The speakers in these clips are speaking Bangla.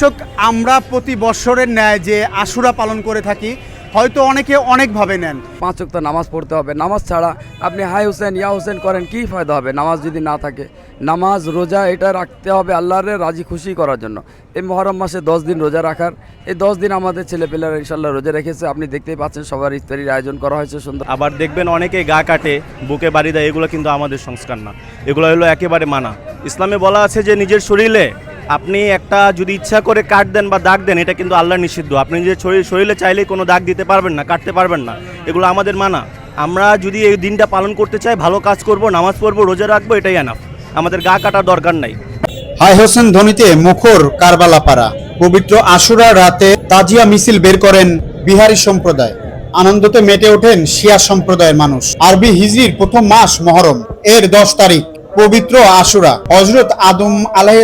দর্শক আমরা প্রতি বৎসরের ন্যায় যে আশুরা পালন করে থাকি হয়তো অনেকে অনেকভাবে নেন। পাঁচ ওয়াক্ত নামাজ পড়তে হবে। নামাজ ছাড়া আপনি হাই হোসেন ইয়া হোসেন করেন কী ফায়দা হবে? নামাজ যদি না থাকে নামাজ রোজা এটা রাখতে হবে আল্লাহরে রাজি খুশি করার জন্য। এই মহরম মাসে দশ দিন রোজা রাখার। এই দশ দিন আমাদের ছেলেপেলেরা ইনশাল্লাহ রোজা রেখেছে। আপনি দেখতেই পাচ্ছেন সবার ইফতারির আয়োজন করা হয়েছে সুন্দর। আবার দেখবেন অনেকে গা কাটে বুকে বাড়ি দেয়। এগুলো কিন্তু আমাদের সংস্কার না। এগুলো হলো একেবারে মানা। ইসলামে বলা আছে যে নিজের শরীরে আপনি একটা যদি ইচ্ছা করে কাট দেন বা দাগ দেন, এটা কিন্তু আল্লাহ নিষিদ্ধ। আপনি যে শরীর শরীরে চাইলে কোনো দাগ দিতে পারবেন না, কাটতে পারবেন না। এগুলো আমাদের মানা। আমরা যদি এই দিনটা পালন করতে চাই, ভালো কাজ করব, নামাজ পড়ব, রোজা রাখব, এটাই আনাফ আমাদের গা কাটার দরকার নাই। হাই হোসেন ধ্বনিতে মুখর কারবালাপাড়া। পবিত্র আশুরা রাতে তাজিয়া মিছিল বের করেন বিহারি সম্প্রদায়। আনন্দতে মেতে ওঠেন শিয়া সম্প্রদায়ের মানুষ। আরবি হিজরির প্রথম মাস মহরম। এর দশ তারিখ। পবিত্র আশুরা। হজরত আদম আলাহ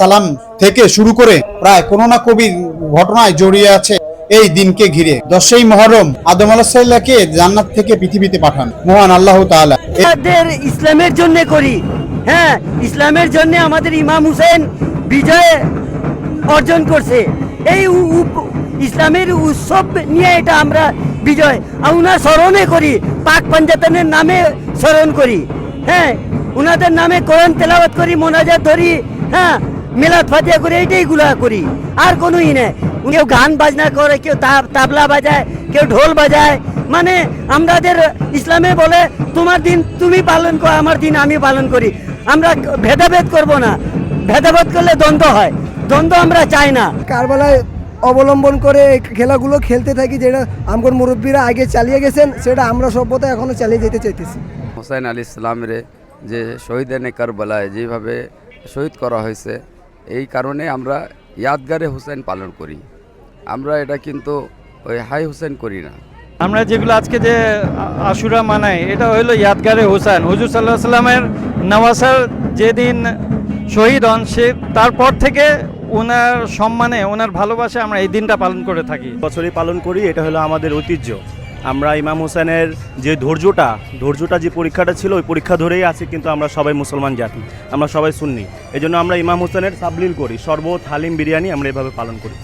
সালাম থেকে শুরু করে প্রায় কোনো না কবির ঘটনায় জড়িয়ে আছে এই দিনকে ঘিরে। দশই মহরম আদম আলাহিসাল্লাহকে জান্নাত থেকে পৃথিবীতে পাঠান। মহান আল্লাহ তাআলা। ইসলামের জন্য করি। হ্যাঁ ইসলামের জন্য আমাদের ইমাম হুসেন বিজয় অর্জন করছে। এই ইসলামের উৎসব নিয়ে এটা আমরা বিজয়। আমরা স্মরণে করি, পাক পাঞ্জাতনের নামে স্মরণ করি। হ্যাঁ উনাদের নামে কোরআন তেলাওয়াত করি মোনাজাত ধরি হ্যাঁ মেলাদ ফাতিয়া করি এইটাই গুলা করি। আর কোনো ই নেই। কেউ গান বাজনা করে কেউ তা- তাবলা বাজায় কেউ ঢোল বাজায়। মানে আমাদের ইসলামে বলে তোমার দিন তুমি পালন করো আমার দিন আমি পালন করি। আমরা ভেদাভেদ করব না। ভেদাভেদ করলে দ্বন্দ্ব হয়। দ্বন্দ্ব আমরা চাই না। কারবালায় অবলম্বন করে এই খেলাগুলো খেলতে থাকি যেটা আমগর মুরব্বীরা আগে চালিয়ে গেছেন সেটা আমরা সভ্যতা এখনও চালিয়ে যেতে চাইতেছি। হোসেন আলী ইসলামের যে শহীদানে কারবালায় যেভাবে শহীদ করা হয়েছে এই কারণে আমরা ইয়াদগারে হুসেন পালন করি। আমরা এটা কিন্তু ওই হাই হুসেন করি না। আমরা যেগুলো আজকে যে আশুরা মানাই এটা হলো ইয়াদগারে হোসেন। হুজুর সাল্লাহ সাল্লামের নওয়াসার যেদিন শহীদ হন সে তারপর থেকে ওনার সম্মানে ওনার ভালোবাসে আমরা এই দিনটা পালন করে থাকি। বছরই পালন করি এটা হলো আমাদের ঐতিহ্য। আমরা ইমাম হোসেনের যে ধৈর্যটা ধৈর্যটা যে পরীক্ষাটা ছিল, ওই পরীক্ষা ধরেই আছে কিন্তু আমরা সবাই মুসলমান জাতি, আমরা সবাই শুননি এই জন্য আমরা ইমাম হোসেনের সাবলীল করি, শরবত, হালিম বিরিয়ানি আমরা এভাবে পালন করি।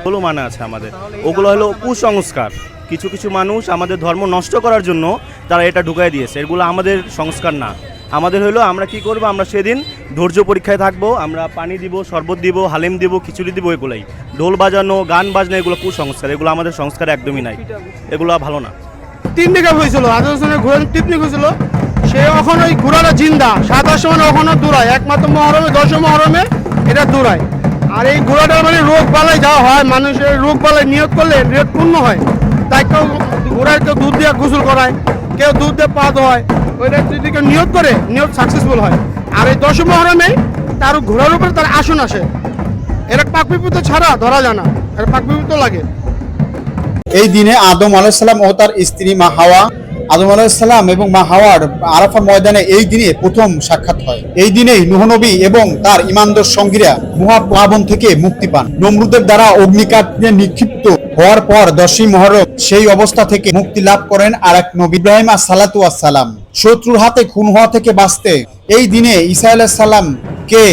ওগুলো মানে আছে আমাদের। ওগুলো হলো কুসংস্কার। কিছু কিছু মানুষ আমাদের ধর্ম নষ্ট করার জন্য তারা এটা ঢুকাই দিয়েছে। এগুলো আমাদের সংস্কার না। আমাদের হলো, আমরা কি করব? আমরা সেদিন ধৈর্য পরীক্ষায় থাকব, আমরা পানি দিব, শরবত দিব, হালিম দিব, খিচুড়ি দিব, এগুলোই। ঢোল বাজানো, গান বাজনা, এগুলো কুসংস্কার, এগুলো আমাদের সংস্কার একদমই নাই। এগুলো ভালো না। তিন দিকে হয়েছিল আদর হোসেনের ঘোড়া টিপনি হয়েছিল। সে এখন ওই ঘোড়াটা জিন্দা, সাতাশ সময় ওখানে দৌড়ায়। একমাত্র মহরমে, দশ মহরমে এটা দূরায় আর এই ঘোড়াটার মানে রোগ বালাই যাওয়া হয়, মানুষের রোগ বালাই নিয়োগ করলে নিয়োগ পূর্ণ হয়। তাই কেউ ঘোড়ার কেউ দুধ দিয়ে গোসল করায়। কেউ দুধ দিয়ে পা হয় ওইটা যদি কেউ নিয়োগ করে, নিয়োগ সাকসেসফুল হয়। আর এই দশম মহরমে তার ঘোড়ার উপরে তার আসন আসে। এরা পাকপিপুত ছাড়া ধরা যায় না, এর পাকপিপুত লাগে। এই দিনে আদম আলাইসাল্লাম ও তার স্ত্রী মা হাওয়া আদম আলাইসাল্লাম এবং মা হাওয়ার আরাফা ময়দানে এই দিনে প্রথম সাক্ষাৎ হয়। এই দিনেই নুহনবী এবং তার ইমানদর সঙ্গীরা মহাপ্লাবন থেকে মুক্তি পান। নমরুদের দ্বারা অগ্নিকাণ্ডে নিক্ষিপ্ত হওয়ার পর দশই মহরম সেই অবস্থা থেকে মুক্তি লাভ করেন আর এক নবী। ইব্রাহিম সালাতু সালাম। শত্রুর হাতে খুন হওয়া থেকে বাঁচতে এই দিনে ঈসা আলাহ সাল্লাম কে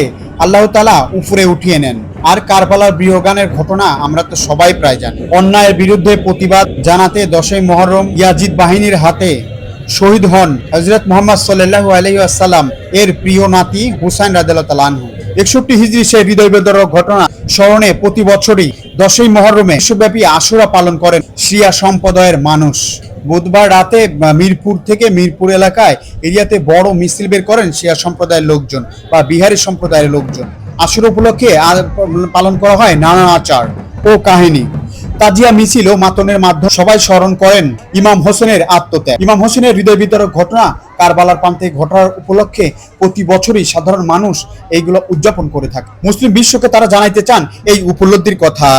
আল্লাহ তালা উপরে উঠিয়ে নেন। আর কারবালার বৃহগানের ঘটনা আমরা তো সবাই প্রায় জানি। অন্যায়ের বিরুদ্ধে প্রতিবাদ জানাতে দশই মহরম ইয়াজিদ বাহিনীর হাতে শহীদ হন হজরত মোহাম্মদ সাল্লাহ আলহিহাসাল্লাম এর প্রিয় নাতি হুসাইন আনহু। একষট্টি হিজড়ি সেই হৃদয় বেদরক ঘটনা স্মরণে প্রতি বছরই দশই মহরমে বিশ্বব্যাপী আশুরা পালন করেন শিয়া সম্প্রদায়ের মানুষ। বুধবার রাতে মিরপুর থেকে মিরপুর এলাকায় এরিয়াতে বড় মিছিল বের করেন শিয়া সম্প্রদায়ের লোকজন বা বিহারি সম্প্রদায়ের লোকজন। আশুর উপলক্ষে পালন করা হয় নানা আচার ও কাহিনী। তাজিয়া মিছিল ও মাতনের মাধ্যমে সবাই স্মরণ করেন ইমাম হোসেনের আত্মত্যাগ। ইমাম হোসেনের হৃদয় বিতরক ঘটনা কারবালার প্রান্তে ঘটনার উপলক্ষে প্রতি বছরই সাধারণ মানুষ এইগুলো উদযাপন করে থাকে। মুসলিম বিশ্বকে তারা জানাইতে চান এই উপলব্ধির কথা।